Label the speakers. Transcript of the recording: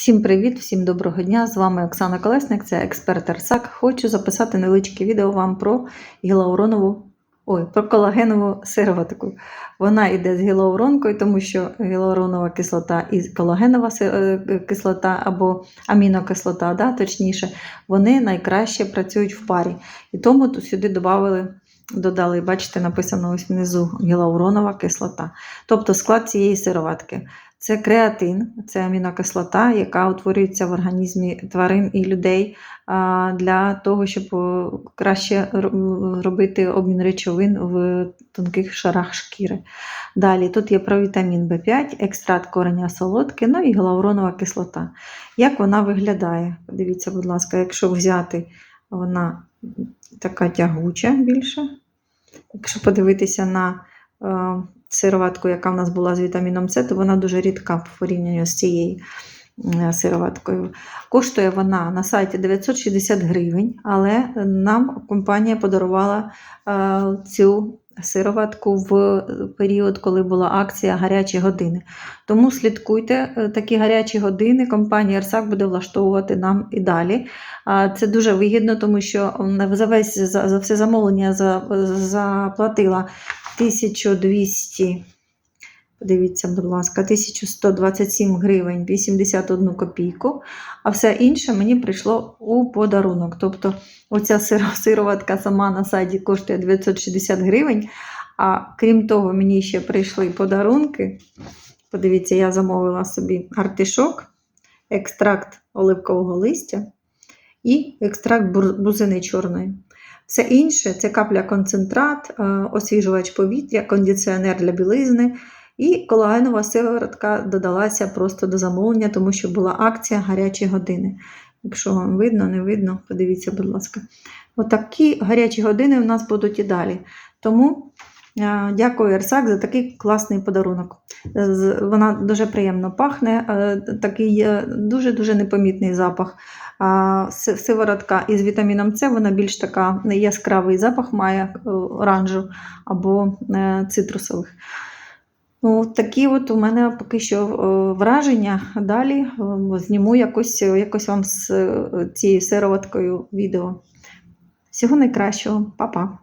Speaker 1: Всім привіт, всім доброго дня! З вами Оксана Колесник, це експерт Арсак. Хочу записати невеличке відео вам про гілауронову, ой, про колагенову сироватку. Вона йде з гілауронкою, тому що гілауронова кислота і колагенова е, кислота або амінокислота, да, точніше, вони найкраще працюють в парі. І тому тут сюди додали, додали, бачите, написано ось внизу гілауронова кислота. Тобто склад цієї сироватки. Це креатин, це амінокислота, яка утворюється в організмі тварин і людей для того, щоб краще робити обмін речовин в тонких шарах шкіри. Далі тут є провітамін В5, екстракт кореня солодки, ну і гіалуронова кислота. Як вона виглядає? Подивіться, будь ласка, якщо взяти, вона така тягуча більше. Якщо подивитися на сироватку, яка в нас була з вітаміном С, то вона дуже рідка в порівнянні з цією е, сироваткою. Коштує вона на сайті 960 гривень, але нам компанія подарувала е, цю сироватку в період, коли була акція гарячі години. Тому слідкуйте, е, такі гарячі години компанія Арсак буде влаштовувати нам і далі. Це дуже вигідно, тому що за весь за, за все замовлення за, заплатила 1200, подивіться, будь ласка, 1127 гривень 81 копійку, а все інше мені прийшло у подарунок. Тобто оця сироватка сама на сайті коштує 960 гривень, а крім того, мені ще прийшли подарунки. Подивіться, я замовила собі артишок, екстракт оливкового листя і екстракт бузини чорної. Все інше це капля концентрат, е, освіжувач повітря, кондиціонер для білизни. І колагенова сиворотка додалася просто до замовлення, тому що була акція гарячі години. Якщо вам видно, не видно, подивіться, будь ласка. Отакі гарячі години у нас будуть і далі. Тому дякую Ерсак за такий класний подарунок. Е, Вона дуже приємно пахне, е, такий е, дуже-дуже непомітний запах. Сиворотка із вітаміном С, вона більш така яскравий запах має е, оранжу або е, цитрусових. Ну, такі от у мене поки що е, враження. Далі е, зніму якось, якось вам з е, цією сироваткою відео. Всього найкращого, Па-па!